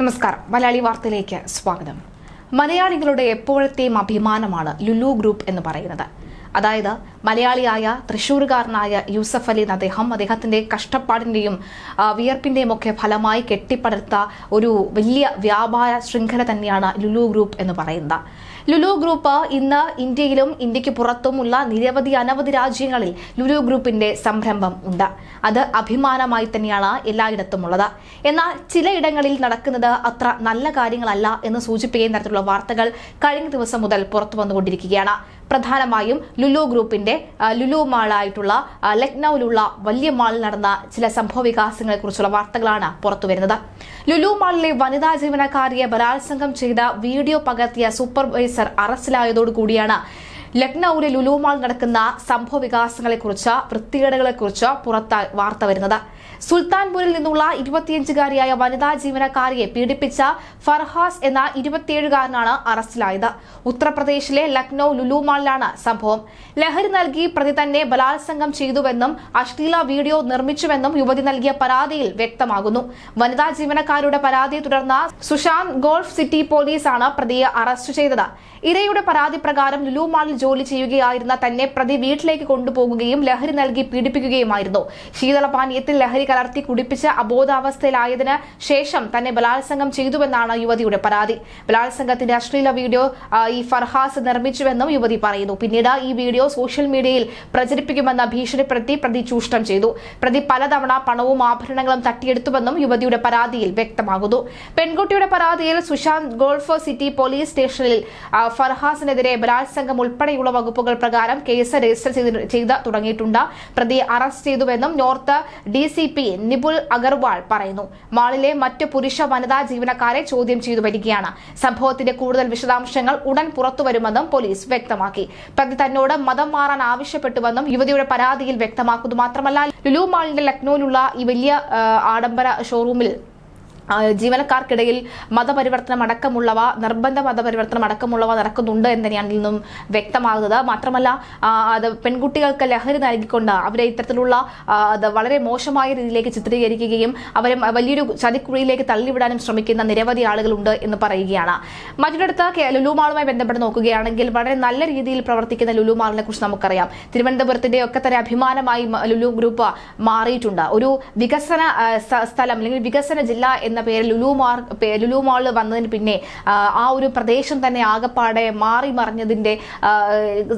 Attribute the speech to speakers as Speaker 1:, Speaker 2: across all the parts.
Speaker 1: നമസ്കാരം. മലയാളി വാർത്തയിലേക്ക് സ്വാഗതം. മലയാളികളുടെ എപ്പോഴത്തെയും അഭിമാനമാണ് ലുലു ഗ്രൂപ്പ് എന്ന് പറയുന്നത്. അതായത് മലയാളിയായ തൃശ്ശൂരുകാരനായ യൂസഫ് അലി എന്ന അദ്ദേഹം അദ്ദേഹത്തിന്റെ കഷ്ടപ്പാടിന്റെയും വിയർപ്പിന്റെയും ഒക്കെ ഫലമായി കെട്ടിപ്പടുത്ത ഒരു വലിയ വ്യാപാര ശൃംഖല തന്നെയാണ് ലുലു ഗ്രൂപ്പ് എന്ന് പറയുന്നത്. ലുലു ഗ്രൂപ്പ് ഇന്ന് ഇന്ത്യയിലും ഇന്ത്യയ്ക്ക് പുറത്തുമുള്ള നിരവധി അനവധി രാജ്യങ്ങളിൽ ലുലു ഗ്രൂപ്പിന്റെ സംരംഭം ഉണ്ട്. അത് അഭിമാനമായി തന്നെയാണ് എല്ലായിടത്തും ഉള്ളത് എന്നാൽ ചിലയിടങ്ങളിൽ നടക്കുന്നത് അത്ര നല്ല കാര്യങ്ങളല്ല എന്ന് സൂചിപ്പിക്കുന്ന തരത്തിലുള്ള വാർത്തകൾ കഴിഞ്ഞ ദിവസം മുതൽ പുറത്തു വന്നുകൊണ്ടിരിക്കുകയാണ് പ്രധാനമായും ലുലു ഗ്രൂപ്പിന്റെ ലുലു മാളായിട്ടുള്ള ലക്നൌവിലുള്ള വലിയ മാളിൽ നടന്ന ചില സംഭവ വികാസങ്ങളെക്കുറിച്ചുള്ള വാർത്തകളാണ് പുറത്തുവരുന്നത് ലുലു മാളിലെ വനിതാ ജീവനക്കാരിയെ ബലാത്സംഗം ചെയ്ത വീഡിയോ പകർത്തിയ സൂപ്പർവൈസർ അറസ്റ്റിലായതോടുകൂടിയാണ് ലക്നൌവിലെ ലുലു മാൾ നടക്കുന്ന സംഭവ വികാസങ്ങളെക്കുറിച്ച് വൃത്തികേടുകളെക്കുറിച്ച് പുറത്ത വാർത്ത വരുന്നത്. സുൽത്താൻപൂരിൽ നിന്നുള്ള ഇരുപത്തിയഞ്ചുകാരിയായ വനിതാ ജീവനക്കാരിയെ പീഡിപ്പിച്ച ഫർഹാസ് എന്ന ഇരുപത്തിയേഴുകാരനാണ് അറസ്റ്റിലായത്. ഉത്തർപ്രദേശിലെ ലക്നൌ ലുലുമാളിലാണ് സംഭവം. ലഹരി നൽകി പ്രതി തന്നെ ബലാത്സംഗം ചെയ്തുവെന്നും അശ്ലീല വീഡിയോ നിർമ്മിച്ചുവെന്നും യുവതി നൽകിയ പരാതിയിൽ വ്യക്തമാകുന്നു. വനിതാ ജീവനക്കാരുടെ പരാതിയെ തുടർന്ന് സുശാന്ത് ഗോൾഫ് സിറ്റി പോലീസാണ് പ്രതിയെ അറസ്റ്റ് ചെയ്തത്. ഇരയുടെ പരാതി പ്രകാരം ലുലുമാളിൽ ജോലി ചെയ്യുകയായിരുന്ന തന്നെ പ്രതി വീട്ടിലേക്ക് കൊണ്ടുപോകുകയും ലഹരി നൽകി പീഡിപ്പിക്കുകയുമായിരുന്നു. ശീതളപാനീയത്തിൽ ലഹരി കലർത്തി കുടിപ്പിച്ച് അബോധാവസ്ഥയിലായതിന് ശേഷം തന്നെ ബലാത്സംഗം ചെയ്തുവെന്നാണ് യുവതിയുടെ പരാതി. ബലാത്സംഗത്തിന്റെ അശ്ലീല വീഡിയോ ഈ ഫർഹാസ് നിർമ്മിച്ചുവെന്നും യുവതി പറയുന്നു. പിന്നീട് ഈ വീഡിയോ സോഷ്യൽ മീഡിയയിൽ പ്രചരിപ്പിക്കുമെന്ന ഭീഷണിപ്പെടുത്തി പ്രതി ചൂഷണം ചെയ്തു. പ്രതി പലതവണ പണവും ആഭരണങ്ങളും തട്ടിയെടുത്തുവെന്നും യുവതിയുടെ പരാതിയിൽ വ്യക്തമാകുന്നു. പെൺകുട്ടിയുടെ പരാതിയിൽ സുശാന്ത് ഗോൾഫ് സിറ്റി പോലീസ് സ്റ്റേഷനിൽ ഫർഹാസിനെതിരെ ബലാത്സംഗം ഉൾപ്പെടെയുള്ള വകുപ്പുകൾ പ്രകാരം കേസ് രജിസ്റ്റർ ചെയ്ത് തുടങ്ങിയിട്ടുണ്ട്. പ്രതിയെ അറസ്റ്റ് ചെയ്തുവെന്നും north D C P Nipul Agarwal പറയുന്നു. മാളിലെ മറ്റ് പുരുഷ വനിതാ ജീവനക്കാരെ ചോദ്യം ചെയ്തു വരികയാണ്. സംഭവത്തിന്റെ കൂടുതൽ വിശദാംശങ്ങൾ ഉടൻ പുറത്തുവരുമെന്നും പോലീസ് വ്യക്തമാക്കി. പ്രതി തന്നോട് മതം മാറാൻ ആവശ്യപ്പെട്ടുവെന്നും യുവതിയുടെ പരാതിയിൽ വ്യക്തമാക്കുന്നു മാത്രമല്ല ലുലു മാളിന്റെ ലക്നൌവിലുള്ള ഈ വലിയ ആഡംബര ഷോറൂമിൽ ജീവനക്കാർക്കിടയിൽ മതപരിവർത്തനം അടക്കമുള്ളവ നിർബന്ധ മതപരിവർത്തനം അടക്കമുള്ളവ നടക്കുന്നുണ്ട് എന്ന് തന്നെയാണ് നിന്നും വ്യക്തമാകുന്നത്. മാത്രമല്ല അത് പെൺകുട്ടികൾക്ക് ലഹരി നൽകിക്കൊണ്ട് അവരെ ഇത്തരത്തിലുള്ള വളരെ മോശമായ രീതിയിലേക്ക് ചിത്രീകരിക്കുകയും അവരെ വലിയൊരു ചതിക്കുഴിയിലേക്ക് തള്ളിവിടാനും ശ്രമിക്കുന്ന നിരവധി ആളുകളുണ്ട് എന്ന് പറയുകയാണ്. മറ്റൊരിടത്ത് ലുലുമാളുമായി ബന്ധപ്പെട്ട് നോക്കുകയാണെങ്കിൽ വളരെ നല്ല രീതിയിൽ പ്രവർത്തിക്കുന്ന ലുലുമാളിനെ കുറിച്ച് നമുക്കറിയാം. തിരുവനന്തപുരത്തിന്റെ ഒക്കെ തന്നെ അഭിമാനമായി ലുലു ഗ്രൂപ്പ് മാറിയിട്ടുണ്ട്. ഒരു വികസന സ്ഥലം അല്ലെങ്കിൽ വികസന ജില്ല എന്ന പേരിൽ ലുലു മാർ ലുലു മാൾ വന്നതിന് പിന്നെ ആ, ഒരു പ്രദേശം തന്നെ ആകപ്പാടെ മാറി മറിഞ്ഞതിന്റെ ആ,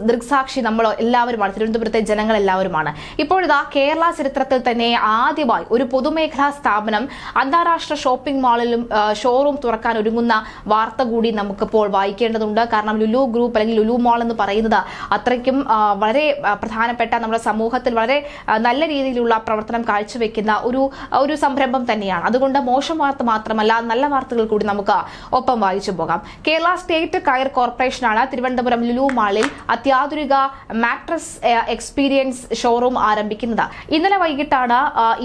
Speaker 1: ദൃക്സാക്ഷി നമ്മൾ എല്ലാവരുമാണ്. തിരുവനന്തപുരത്തെ ജനങ്ങൾ എല്ലാവരുമാണ്. ഇപ്പോഴിതാ കേരള ചരിത്രത്തിൽ തന്നെ ആദ്യമായി ഒരു പൊതുമേഖലാ സ്ഥാപനം അന്താരാഷ്ട്ര ഷോപ്പിംഗ് മാളിലും ഷോറൂം തുറക്കാൻ ഒരുങ്ങുന്ന വാർത്ത കൂടി നമുക്കിപ്പോൾ വായിക്കേണ്ടതുണ്ട്. കാരണം ലുലു ഗ്രൂപ്പ് അല്ലെങ്കിൽ ലുലു മാൾ എന്ന് പറയുന്നത് അത്രയ്ക്കും വളരെ പ്രധാനപ്പെട്ട നമ്മുടെ സമൂഹത്തിൽ വളരെ നല്ല രീതിയിലുള്ള പ്രവർത്തനം കാഴ്ചവെക്കുന്ന ഒരു ഒരു സംരംഭം തന്നെയാണ്. അതുകൊണ്ട് മോശം വാർത്ത മാത്രമല്ല നല്ല വാർത്തകൾ കൂടി നമുക്ക് ഒപ്പം വായിച്ചു പോകാം. കേരള സ്റ്റേറ്റ് കയർ കോർപ്പറേഷനാണ് തിരുവനന്തപുരം ലുലു മാളിൽ അത്യാധുനിക മാട്രസ് എക്സ്പീരിയൻസ് ഷോറൂം ആരംഭിക്കുന്നത്. ഇന്നലെ വൈകിട്ടാണ്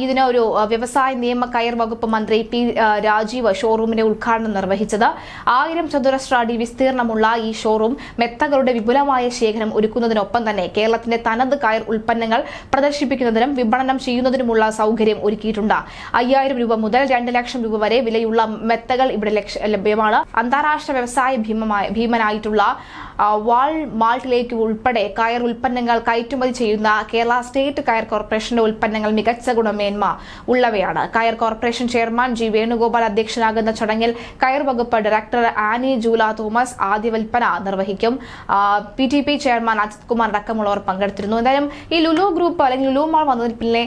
Speaker 1: ഇതിന് ഒരു വ്യവസായ നിയമ കയർ വകുപ്പ് മന്ത്രി പി രാജീവ് ഷോറൂമിന്റെ ഉദ്ഘാടനം നിർവഹിച്ചത്. ആയിരം ചതുരശ്ര അടി വിസ്തീർണമുള്ള ഈ ഷോറൂം മെത്തകളുടെ വിപുലമായ ശേഖരം ഒരുക്കുന്നതിനൊപ്പം തന്നെ കേരളത്തിന്റെ തനത് കയർ ഉൽപ്പന്നങ്ങൾ പ്രദർശിപ്പിക്കുന്നതിനും വിപണനം ചെയ്യുന്നതിനുമുള്ള സൗകര്യം ഒരുക്കിയിട്ടുണ്ട്. അയ്യായിരം രൂപ മുതൽ രണ്ട് ലക്ഷം രൂപ വരെ വിലയുള്ള മെത്തകൾ ഇവിടെ ലഭ്യമാണ്. അന്താരാഷ്ട്ര വ്യവസായ ഭീമമായ ഭീമനായിട്ടുള്ള വാൾ മാൾട്ടിലേക്ക് ഉൾപ്പെടെ കയർ ഉൽപ്പന്നങ്ങൾ കയറ്റുമതി ചെയ്യുന്ന കേരള സ്റ്റേറ്റ് കയർ കോർപ്പറേഷന്റെ ഉൽപ്പന്നങ്ങൾ മികച്ച ഗുണമേന്മ ഉള്ളവയാണ്. കയർ കോർപ്പറേഷൻ ചെയർമാൻ ജി വേണുഗോപാൽ അധ്യക്ഷനാകുന്ന ചടങ്ങിൽ കയർ വകുപ്പ് ഡയറക്ടർ ആനി ജൂല തോമസ് ആദ്യ വിൽപ്പന നിർവഹിക്കും P T P chairman Ajith Kumar അടക്കമുള്ളവർ പങ്കെടുത്തിരുന്നു. എന്തായാലും ഈ ലുലു ഗ്രൂപ്പ് അല്ലെങ്കിൽ ലുലു മാൾ വന്നതിന് പിന്നെ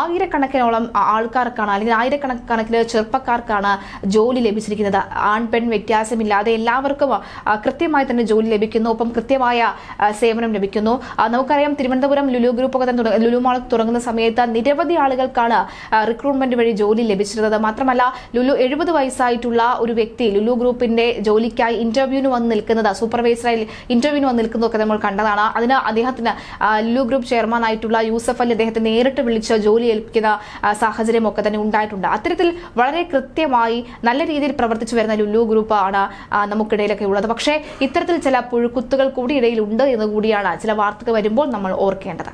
Speaker 1: ആയിരക്കണക്കിനോളം ആൾക്കാർക്കാണ് അല്ലെങ്കിൽ ആയിരക്കണക്കിന് ചെറുപ്പക്കാർക്കാണ് ജോലി ലഭിച്ചിരിക്കുന്നത്. ആൺ പെൺ വ്യത്യാസമില്ലാതെ എല്ലാവർക്കും കൃത്യമായി തന്നെ ജോലി ലഭിക്കുന്നു. ഒപ്പം കൃത്യമായ സേവനം ലഭിക്കുന്നു. നമുക്കറിയാം തിരുവനന്തപുരം ലുലു ഗ്രൂപ്പ് ഒക്കെ തന്നെ ലുലു മാൾ തുടങ്ങുന്ന സമയത്ത് നിരവധി ആളുകൾക്കാണ് റിക്രൂട്ട്മെന്റ് വഴി ജോലി ലഭിച്ചിരുന്നത്. മാത്രമല്ല ലുലു എഴുപത് വയസ്സായിട്ടുള്ള ഒരു വ്യക്തി ലുലു ഗ്രൂപ്പിന്റെ ജോലിക്കായി ഇന്റർവ്യൂവിന് വന്ന് നിൽക്കുന്നത് സൂപ്പർവൈസറായി ഇന്റർവ്യൂവിന് വന്ന് നിൽക്കുന്നതൊക്കെ നമ്മൾ കണ്ടതാണ്. അതിന് അദ്ദേഹത്തിന് ലുലു ഗ്രൂപ്പ് ചെയർമാൻ ആയിട്ടുള്ള യൂസഫ് അലി അദ്ദേഹത്തെ നേരിട്ട് വിളിച്ച് ജോലി ഏൽപ്പിക്കുന്ന സാഹചര്യം ഒക്കെ തന്നെ ഉണ്ടായിട്ടുണ്ട്. അത്തരത്തിൽ വളരെ കൃത്യമായി നല്ല രീതിയിൽ പ്രവർത്തിച്ചു വരുന്ന ലുലു ഗ്രൂപ്പാണ് നമുക്കിടയിലൊക്കെ ഉള്ളത്. പക്ഷേ ഇത്തരത്തിൽ ചില പുഴുക്കുത്തുകൾ കൂടി ഇടയിലുണ്ട് എന്ന് കൂടിയാണ് ചില വാർത്തകൾ വരുമ്പോൾ നമ്മൾ ഓർക്കേണ്ടത്.